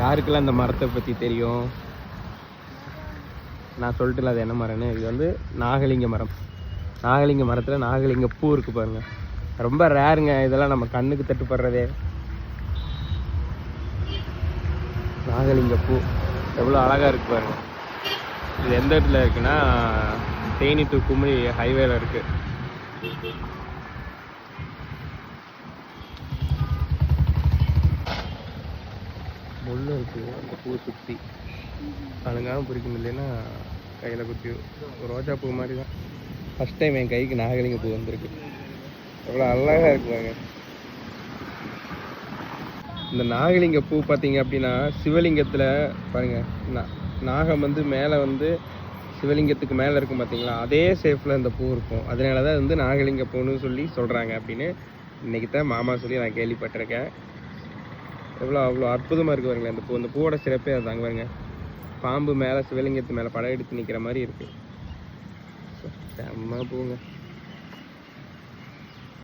யாருக்கெல்லாம் இந்த மரத்தை பற்றி தெரியும்? நான் சொல்லிட்டுல அது என்ன மரம்னு? இது வந்து நாகலிங்க மரம். நாகலிங்க மரத்தில் நாகலிங்க பூ இருக்கு பாருங்கள் ரொம்ப ரேருங்க. இதெல்லாம் நம்ம கண்ணுக்கு தட்டுப்படுறதே. நாகலிங்க பூ. எவ்வளோ அழகாக இருக்கு பாருங்க. இது எந்த இடத்துல இருக்குன்னா தேனி டு குமரி ஹைவேல இருக்குது முள்ளு இருக்கு. அந்த பூ சுற்றி அழுங்காமல் பிடிக்கும் இல்லைன்னா கையில் குத்தி ரோஜா பூ மாதிரி தான் ஃபஸ்ட் டைம் என் கைக்கு நாகலிங்க பூ வந்திருக்கு. எவ்வளோ அழகாக இருக்குவாங்க இந்த நாகலிங்க பூ பார்த்தீங்க அப்படின்னா சிவலிங்கத்தில் பாருங்க நா- நாகம் வந்து மேலே வந்து சிவலிங்கத்துக்கு மேலே இருக்கும் பார்த்தீங்களா அதே ஷேஃபில் இந்த பூ இருக்கும். அதனால தான் வந்து நாகலிங்க பூன்னு சொல்லி சொல்கிறாங்க அப்படின்னு இன்றைக்கி தான் மாமா சொல்லி நான் கேள்விப்பட்டிருக்கேன். எவ்வளோ அவ்வளோ அற்புதமாக இருக்குது பாருங்களேன். இந்த பூ இந்த பூவோட சிறப்பே அதுதாங்க பாருங்க. பாம்பு மேலே சிவலிங்கத்து மேலே படம் எடுத்து நிற்கிற மாதிரி இருக்குது செம்ம பூங்க.